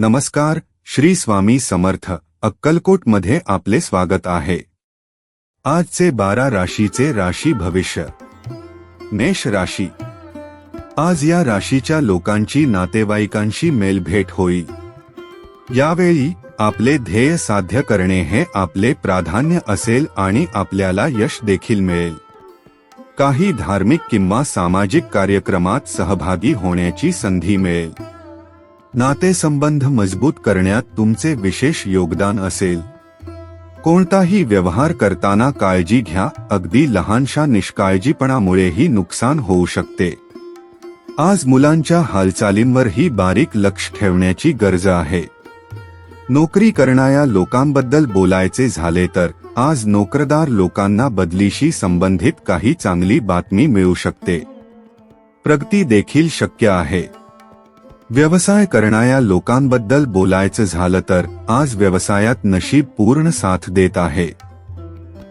नमस्कार श्री स्वामी समर्थ अक्कलकोटमध्ये आपले स्वागत आहे. आजचे बारा राशीचे राशी भविष्य. मेष राशी. आज या राशीच्या लोकांची नातेवाईकांशी मेलभेट होईल यावेळी आपले ध्येय साध्य करणे हे आपले प्राधान्य असेल आणि आपल्याला यश देखील मिळेल. काही धार्मिक किंवा सामाजिक कार्यक्रमात सहभागी होण्याची संधी मिळेल. नातेसंबंध मजबूत करण्यात तुमचे विशेष योगदान असेल. कोणताही व्यवहार करताना काळजी घ्या अगदी लहानशा निष्काळजीपणामुळेही नुकसान होऊ शकते. आज मुलांच्या हालचालींवरही बारीक लक्ष ठेवण्याची गरज आहे. नोकरी करणाऱ्या लोकांबद्दल बोलायचे झाले तर आज नोकरदार लोकांना बदलीशी संबंधित काही चांगली बातमी मिळू शकते. प्रगती देखील शक्य आहे. व्यवसाय करणाऱ्या लोकांबद्दल बोलायचं झालं तर आज व्यवसायात नशीब पूर्ण साथ देत आहे.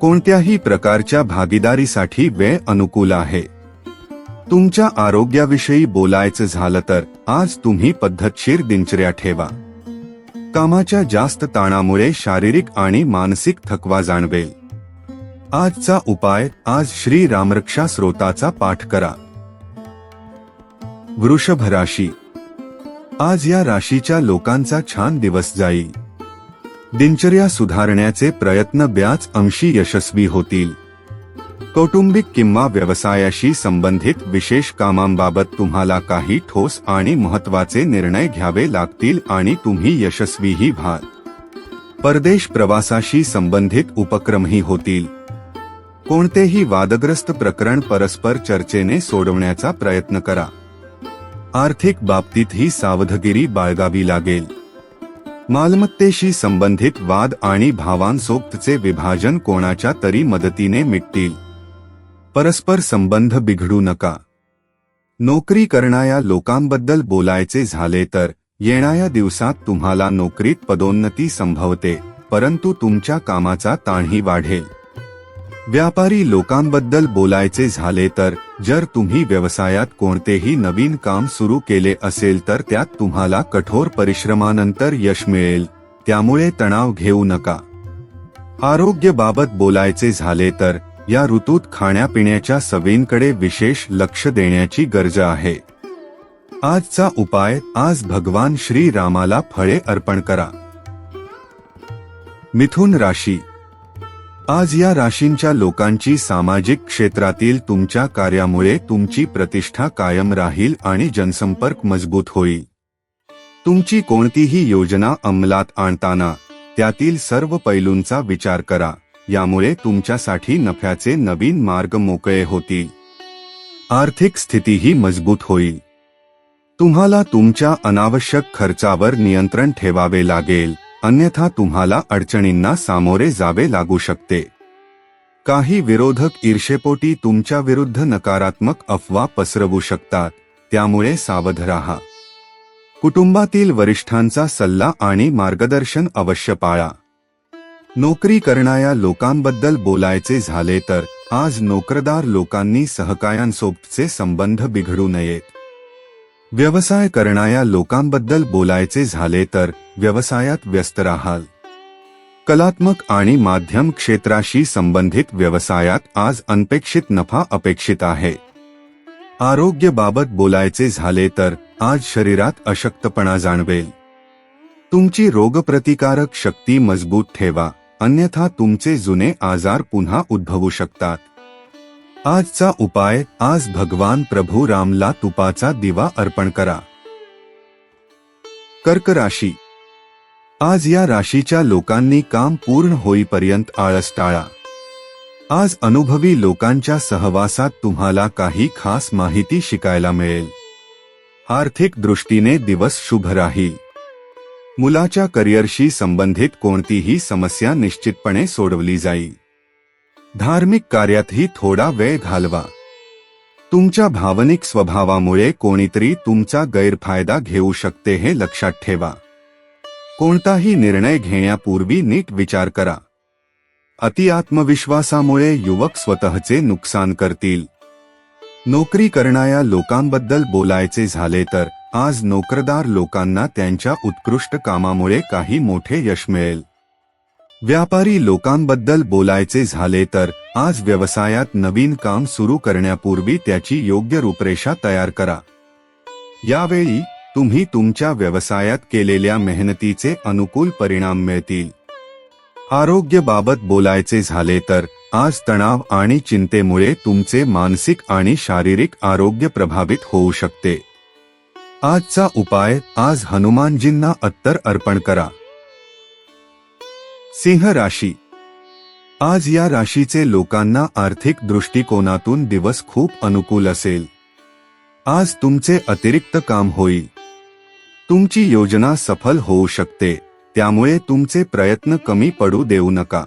कोणत्याही प्रकारच्या भागीदारीसाठी वेळ अनुकूल आहे. तुमच्या आरोग्याविषयी बोलायचं झालं तर आज तुम्ही पद्धतशीर दिनचर्या ठेवा. कामाच्या जास्त ताणामुळे शारीरिक आणि मानसिक थकवा जाणवेल. आजचा उपाय आज श्री रामरक्षा स्रोताचा पाठ करा. वृषभ राशी आज या राशीच्या लोकांचा छान दिवस जाईल. दिनचर्या सुधारण्याचे प्रयत्न ब्याच अंशी यशस्वी होतील. कौटुंबिक किंवा व्यवसायाशी संबंधित विशेष कामांबाबत तुम्हाला काही ठोस आणि महत्त्वाचे निर्णय घ्यावे लागतील आणि तुम्ही यशस्वीही व्हाल. परदेश प्रवासाशी संबंधित उपक्रमही होतील. कोणतेही वादग्रस्त प्रकरण परस्पर चर्चेने सोडवण्याचा प्रयत्न करा. आर्थिक बाबतीत ही सावधगिरी बाळगावी लागेल. मालमत्तेशी संबंधित वाद आणि भावांसोबतचे विभाजन कोणाच्या तरी मदतीने मिटतील. परस्पर संबंध बिघडू नका. नोकरी करणाऱ्या लोकांबद्दल बोलायचे झाले तर येणाऱ्या दिवसात तुम्हाला नोकरीत पदोन्नती संभवते परंतु तुमच्या कामाचा ताणही वाढेल. व्यापारी लोकांबद्दल बोलायचे झाले तर जर तुम्ही व्यवसायात कोणतेही नवीन काम सुरू केले असेल तर त्यात तुम्हाला कठोर परिश्रमानंतर यश मिळेल त्यामुळे तणाव घेऊ नका. आरोग्यबाबत बोलायचे झाले तर या ऋतूत खाण्यापिण्याच्या सवयींकडे विशेष लक्ष देण्याची गरज आहे. आजचा उपाय आज भगवान श्री रामाला फळे अर्पण करा. मिथुन राशी आज या राशींच्या लोकांची सामाजिक क्षेत्रातील तुमच्या कार्यामुळे तुमची प्रतिष्ठा कायम राहील आणि जनसंपर्क मजबूत होईल. तुमची कोणतीही योजना अंमलात आणताना त्यातील सर्व पैलूंचा विचार करा यामुळे तुमच्यासाठी नफ्याचे नवीन मार्ग मोकळे होतील. आर्थिक स्थितीही मजबूत होईल. तुम्हाला तुमच्या अनावश्यक खर्चावर नियंत्रण ठेवावे लागेल. अन्यथा तुम्हाला अडचणींना सामोरे जावे लागू शकते. काही विरोधक ईर्षेपोटी तुमच्या विरुद्ध नकारात्मक अफवा पसरवू शकतात त्यामुळे सावध राहा. कुटुंबातील वरिष्ठांचा सल्ला आणि मार्गदर्शन अवश्य पाळा. नोकरी करणाऱ्या लोकांबद्दल बोलायचे झाले तर आज नोकरदार लोकांनी सहकायांसोबतचे संबंध बिघडू नयेत. व्यवसाय करणाऱ्या लोकांबद्दल बोलायचे झाले तर व्यवसायात व्यस्त राहाल. कलात्मक आणि माध्यम क्षेत्राशी संबंधित व्यवसायात आज अनपेक्षित नफा अपेक्षित आहे. आरोग्यबाबत बोलायचे झाले तर आज शरीरात अशक्तपणा जाणवेल. तुमची रोगप्रतिकारक शक्ती मजबूत ठेवा अन्यथा तुमचे जुने आजार पुन्हा उद्भवू शकतात. आजचा उपाय आज भगवान प्रभू रामला तुपाचा दिवा अर्पण करा. कर्क राशी. आज या राशीच्या लोकांनी काम पूर्ण होईपर्यंत आळस टाळा. आज अनुभवी लोकांच्या सहवासात तुम्हाला काही खास माहिती शिकायला मिळेल. आर्थिक दृष्टीने दिवस शुभ राहील मुलाच्या करिअरशी संबंधित कोणतीही समस्या निश्चितपणे सोडवली जाईल धार्मिक कार्यातही थोडा वेळ घालवा. तुमच्या भावनिक स्वभावामुळे कोणीतरी तुमचा गैरफायदा घेऊ शकते हे लक्षात ठेवा. कोणताही निर्णय घेण्यापूर्वी नीट विचार करा. अति आत्मविश्वासामुळे युवक स्वतःचे नुकसान करतील. नोकरी करणाऱ्या लोकांबद्दल बोलायचे झाले तर आज नोकरदार लोकांना त्यांच्या उत्कृष्ट कामामुळे काही मोठे यश मिळेल. व्यापारी लोकांबद्दल बोलायचे झाले तर आज व्यवसायात नवीन काम सुरू करण्यापूर्वी त्याची योग्य रूपरेषा तयार करा. यावेळी तुम्ही तुमच्या व्यवसायात केलेल्या मेहनतीचे अनुकूल परिणाम मिळतील. आरोग्याबाबत बोलायचे झाले तर आज तणाव आणि चिंतेमुळे तुमचे मानसिक आणि शारीरिक आरोग्य प्रभावित होऊ शकते. आजचा उपाय आज हनुमानजींना अत्तर अर्पण करा. सिंह राशी. आज या राशीचे लोकांना आर्थिक दृष्टिकोनातून दिवस खूप अनुकूल असेल. आज तुमचे अतिरिक्त काम होईल. तुमची योजना सफल होऊ शकते त्यामुळे तुमचे प्रयत्न कमी पडू देऊ नका.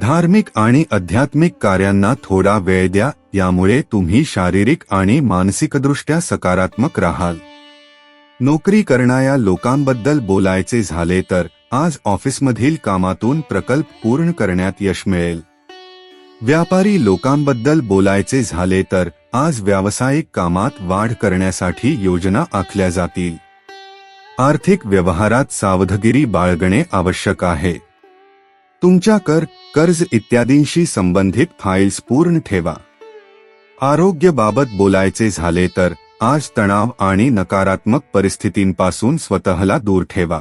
धार्मिक आणि आध्यात्मिक कार्यांना थोडा वेळ द्या यामुळे तुम्ही शारीरिक आणि मानसिकदृष्ट्या सकारात्मक राहाल. नोकरी करणाऱ्या लोकांबद्दल बोलायचे झाले तर आज ऑफिसमधील कामातून प्रकल्प पूर्ण करण्यात यश मिळेल. व्यापारी लोकांबद्दल बोलायचे झाले तर आज व्यावसायिक कामात वाढ करण्यासाठी योजना आखल्या जातील. आर्थिक व्यवहारात सावधगिरी बाळगणे आवश्यक आहे. तुमच्या कर कर्ज इत्यादींशी संबंधित फाईल्स पूर्ण ठेवा. आरोग्यबाबत बोलायचे झाले तर आज तणाव आणि नकारात्मक परिस्थितींपासून स्वतःला दूर ठेवा.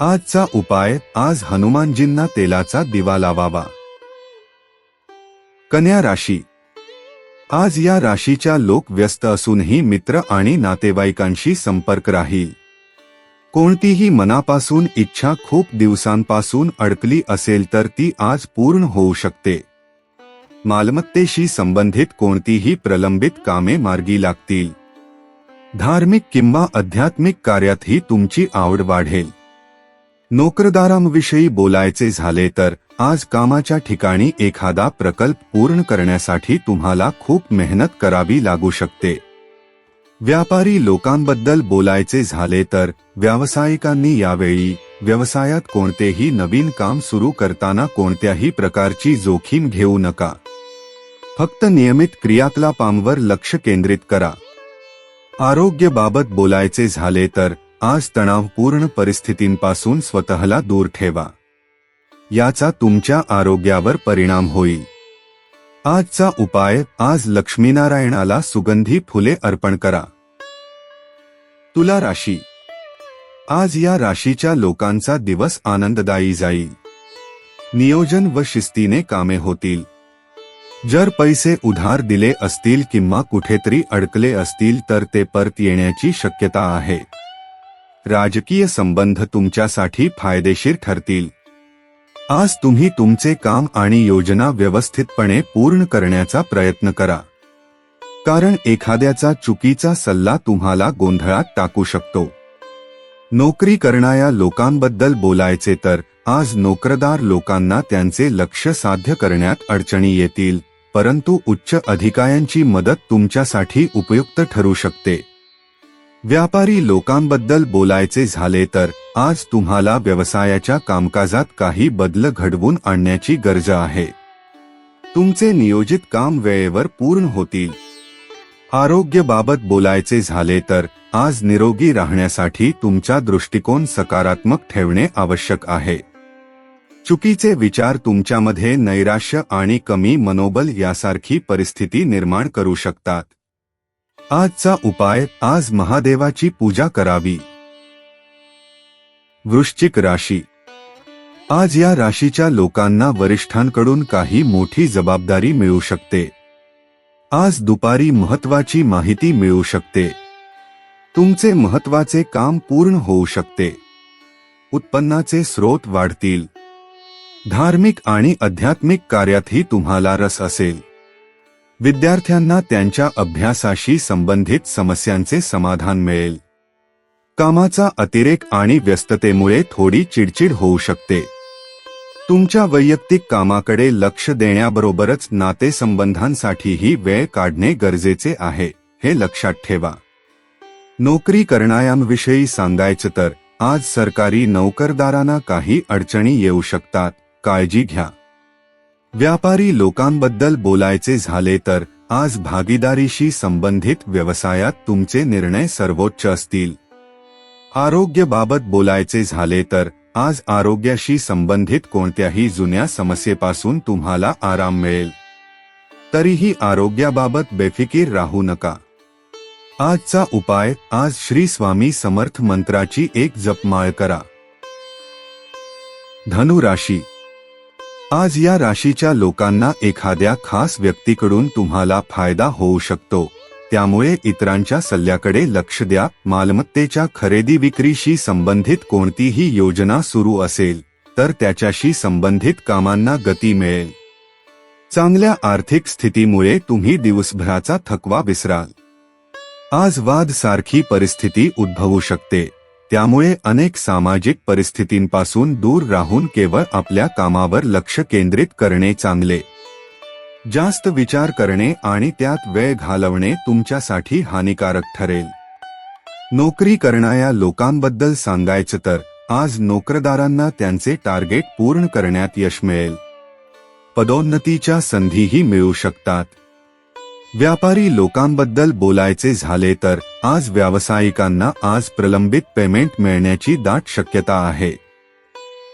आजचा उपाय आज हनुमानजींना तेलाचा दिवा लावावा. कन्या राशी. आज या राशीच्या लोक व्यस्त असूनही मित्र आणि नातेवाईकांशी संपर्क राहील. कोणतीही मनापासून इच्छा खूप दिवसांपासून अडकली असेल तर ती आज पूर्ण होऊ शकते. मालमत्तेशी संबंधित कोणतीही प्रलंबित कामे मार्गी लागतील. धार्मिक किंवा आध्यात्मिक कार्यातही तुमची आवड वाढेल. नोकरदारांविषयी बोलायचे झाले तर आज कामाच्या ठिकाणी एखादा प्रकल्प पूर्ण करण्यासाठी तुम्हाला खूप मेहनत करावी लागू शकते. व्यापारी लोकांबद्दल बोलायचे झाले तर व्यावसायिकांनी यावेळी व्यवसायात कोणतेही नवीन काम सुरू करताना कोणत्याही प्रकारची जोखीम घेऊ नका. फक्त नियमित क्रियाकलापांवर लक्ष केंद्रित करा. आरोग्याबाबत बोलायचे झाले तर आज तणावपूर्ण परिस्थितींपासून स्वतःला दूर ठेवा. याचा तुमच्या आरोग्यावर परिणाम होईल. आजचा उपाय आज लक्ष्मीनारायणाला सुगंधी फुले अर्पण करा. तुला राशी. आज या राशीच्या लोकांचा दिवस आनंददायी जाईल. नियोजन व शिस्तीने कामे होतील. जर पैसे उधार दिले असतील किंवा कुठेतरी अडकले असतील तर ते परत येण्याची शक्यता आहे. राजकीय संबंध तुमच्यासाठी फायदेशीर ठरतील. आज तुम्ही तुमचे काम आणि योजना व्यवस्थितपणे पूर्ण करण्याचा प्रयत्न करा. कारण एखाद्याचा चुकीचा सल्ला तुम्हाला गोंधळात टाकू शकतो. नोकरी करणाऱ्या लोकांबद्दल बोलायचे तर आज नोकरदार लोकांना त्यांचे लक्ष साध्य करण्यात अडचणी येतील परंतु उच्च अधिकाऱ्यांची मदत तुमच्यासाठी उपयुक्त ठरू शकते. व्यापारी लोकांबद्दल बोलायचे झाले तर आज तुम्हाला व्यवसायाच्या कामकाजात काही बदल घडवून आणण्याची गरज आहे. तुमचे नियोजित काम वेळेवर पूर्ण होतील. आरोग्यबाबत बोलायचे झाले तर आज निरोगी राहण्यासाठी तुमचा दृष्टिकोन सकारात्मक ठेवणे आवश्यक आहे. चुकीचे विचार तुमच्यामध्ये नैराश्य आणि कमी मनोबल यासारखी परिस्थिती निर्माण करू शकतात. आजचा उपाय आज महादेवाची पूजा करावी. वृश्चिक राशी. आज या राशीच्या लोकांना वरिष्ठांकडून काही मोठी जबाबदारी मिळू शकते. आज दुपारी महत्वाची माहिती मिळू शकते. तुमचे महत्त्वाचे काम पूर्ण होऊ शकते. उत्पन्नाचे स्रोत वाढतील. धार्मिक आणि आध्यात्मिक कार्यातही तुम्हाला रस असेल. विद्यार्थ्यांना त्यांच्या अभ्यासाशी संबंधित समस्यांचे समाधान मिळेल. कामाचा अतिरेक आणि व्यस्ततेमुळे थोडी चिडचिड होऊ शकते. तुमच्या वैयक्तिक कामाकडे लक्ष देण्याबरोबरच नातेसंबंधांसाठीही वेळ काढणे गरजेचे आहे हे लक्षात ठेवा. नोकरी करणाऱ्यांविषयी सांगायचं तर आज सरकारी नोकरदारांना काही अडचणी येऊ शकतात काळजी घ्या. व्यापारी लोकांबद्दल बोलायचे झाले तर आज भागीदारीशी संबंधित व्यवसायात तुमचे निर्णय सर्वोच्च असतील. आरोग्याबाबत बोलायचे झाले तर आज आरोग्याशी संबंधित कोणत्याही जुन्या समस्येपासून तुम्हाला आराम मिळेल. तरीही आरोग्याबाबत बेफिकीर राहू नका. आजचा उपाय आज श्री स्वामी समर्थ मंत्राची एक जपमाळ करा. धनुराशी आज या राशीच्या लोकांना एखाद्या खास व्यक्तीकडून तुम्हाला फायदा होऊ शकतो. त्यामुळे इतरांच्या सल्ल्याकडे लक्ष द्या. मालमत्तेच्या खरेदी विक्रीशी संबंधित कोणतीही योजना सुरू असेल तर त्याच्याशी संबंधित कामांना गती मिळेल. चांगल्या आर्थिक स्थितीमुळे तुम्ही दिवसभराचा थकवा विसराल. आज वाद सारखी परिस्थिती उद्भवू शकते. त्यामुळे अनेक सामाजिक परिस्थितींपासून दूर राहून केवळ आपल्या कामावर लक्ष केंद्रित करणे चांगले. जास्त विचार करणे आणि त्यात वेळ घालवणे तुमच्यासाठी हानिकारक ठरेल. नोकरी करणाऱ्या लोकांबद्दल सांगायचं तर आज नोकरदारांना त्यांचे टार्गेट पूर्ण करण्यात यश मिळेल. पदोन्नतीच्या संधीही मिळू शकतात. व्यापारी लोकांबद्दल बोलायचे झाले तर आज व्यावसायिकांना आज प्रलंबित पेमेंट मिळण्याची दाट शक्यता आहे.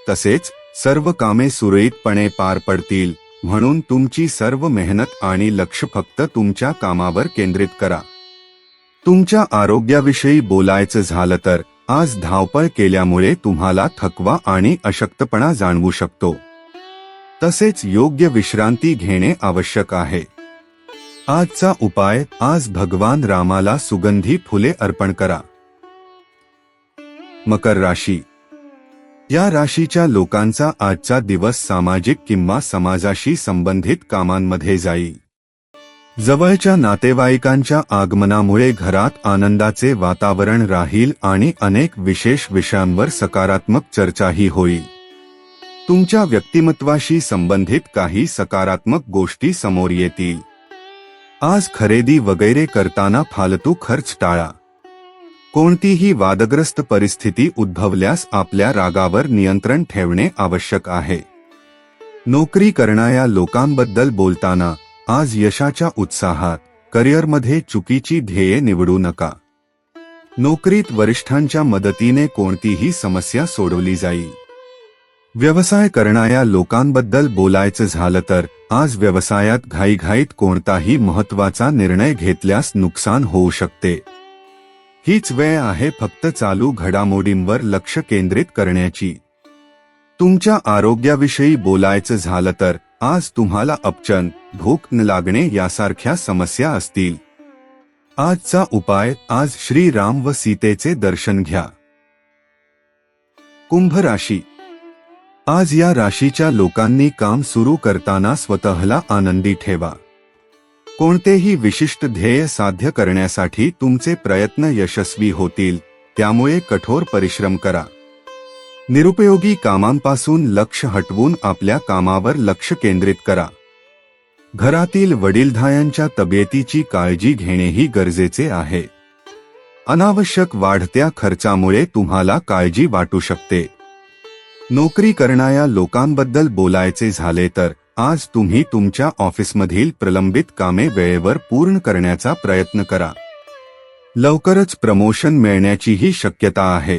तसेच सर्व कामे सुरळीतपणे पार पडतील म्हणून तुमची सर्व मेहनत आणि लक्ष फक्त तुमच्या कामावर केंद्रित करा. तुमच्या आरोग्याविषयी बोलायचं झालं तर आज धावपळ केल्यामुळे तुम्हाला थकवा आणि अशक्तपणा जाणवू शकतो. तसेच योग्य विश्रांती घेणे आवश्यक आहे. आजचा उपाय आज भगवान रामाला सुगंधी फुले अर्पण करा. मकर राशी. या राशीच्या लोकांचा आजचा दिवस सामाजिक किंवा समाजाशी संबंधित कामांमध्ये जाईल. जवळच्या नातेवाईकांच्या आगमनामुळे घरात आनंदाचे वातावरण राहील आणि अनेक विशेष विषयांवर सकारात्मक चर्चाही होईल. तुमच्या व्यक्तिमत्वाशी संबंधित काही सकारात्मक गोष्टी समोर येतील. आज खरेदी वगैरे करताना फालतू खर्च टाळा. कोणतीही वादग्रस्त परिस्थिती उद्भवल्यास आपल्या रागावर नियंत्रण ठेवणे आवश्यक आहे. नोकरी करणाऱ्या लोकांबद्दल बोलताना आज यशाच्या उत्साहात करिअरमध्ये चुकीची ध्येये निवडू नका. नोकरीत वरिष्ठांच्या मदतीने कोणतीही समस्या सोडवली जाईल व्यवसाय करणाऱ्या लोकांबद्दल बोलायचं झालं तर आज व्यवसायात घाईघाईत कोणताही महत्त्वाचा निर्णय घेतल्यास नुकसान होऊ शकते. हीच वेळ आहे फक्त चालू घडामोडींवर लक्ष केंद्रित करण्याची. तुमच्या आरोग्याविषयी बोलायचं झालं तर आज तुम्हाला अपचन भूक न लागणे यासारख्या समस्या असतील. आजचा उपाय आज श्रीराम व सीतेचे दर्शन घ्या. कुंभ राशी आज या राशीच्या लोकांनी काम सुरू करताना स्वतःला आनंदी ठेवा. कोणतेही विशिष्ट ध्येय साध्य करण्यासाठी तुमचे प्रयत्न यशस्वी होतील त्यामुळे कठोर परिश्रम करा. निरुपयोगी कामांपासून लक्ष हटवून आपल्या कामावर लक्ष केंद्रित करा. घरातील वडीलधायांच्या तब्येतीची काळजी घेणेही गरजेचे आहे. अनावश्यक वाढत्या खर्चामुळे तुम्हाला काळजी वाटू शकते. नोकरी करणाऱ्या लोकांबद्दल बोलायचे झाले तर आज तुम्ही तुमच्या ऑफिसमधील प्रलंबित कामे वेळेवर पूर्ण करण्याचा प्रयत्न करा. लवकरच प्रमोशन मिळण्याचीही शक्यता आहे.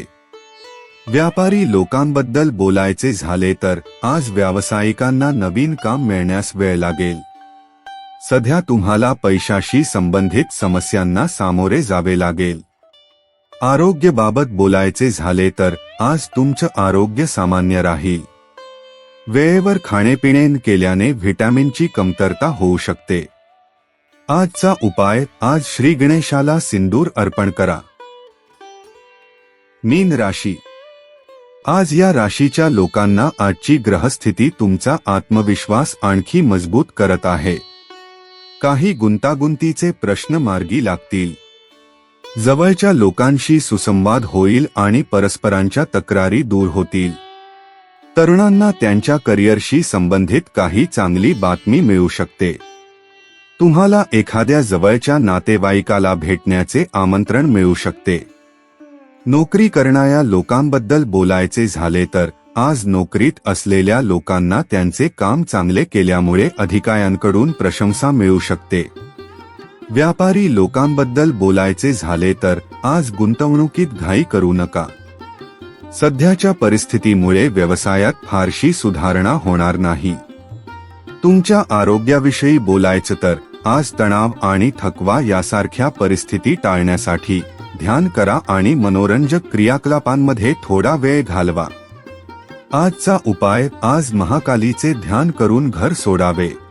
व्यापारी लोकांबद्दल बोलायचे झाले तर आज व्यावसायिकांना नवीन काम मिळण्यास वेळ लागेल. सध्या तुम्हाला पैशाशी संबंधित समस्यांना सामोरे जावे लागेल. आरोग्यबाबत बोलायचे झाले तर आज तुमचं आरोग्य सामान्य राहील. वेळेवर खाणेपिणे केल्याने व्हिटॅमिनची कमतरता होऊ शकते. आजचा उपाय आज श्री गणेशाला सिंदूर अर्पण करा. मीन राशी. आज या राशीच्या लोकांना आजची ग्रहस्थिती तुमचा आत्मविश्वास आणखी मजबूत करत आहे. काही गुंतागुंतीचे प्रश्न मार्गी लागतील. जवळच्या लोकांशी सुसंवाद होईल आणि परस्परांच्या तक्रारी दूर होतील. तरुणांना त्यांच्या करिअरशी संबंधित काही चांगली बातमी मिळू शकते. तुम्हाला एखाद्या जवळच्या नातेवाईकाला भेटण्याचे आमंत्रण मिळू शकते. नोकरी करणाऱ्या लोकांबद्दल बोलायचे झाले तर आज नोकरीत असलेल्या लोकांना त्यांचे काम चांगले केल्यामुळे अधिकाऱ्यांकडून प्रशंसा मिळू शकते. व्यापारी लोकांबद्दल बोलायचे झाले तर आज गुंतवणुकीत घाई करू नका. सध्याच्या परिस्थितीमुळे व्यवसायात फारशी सुधारणा होणार नाही. तुमच्या आरोग्याविषयी बोलायचं तर आज तणाव आणि थकवा यासारख्या परिस्थिती टाळण्यासाठी ध्यान करा आणि मनोरंजक क्रियाकलापांमध्ये थोडा वेळ घालवा. आजचा उपाय आज महाकालीचे ध्यान करून घर सोडावे.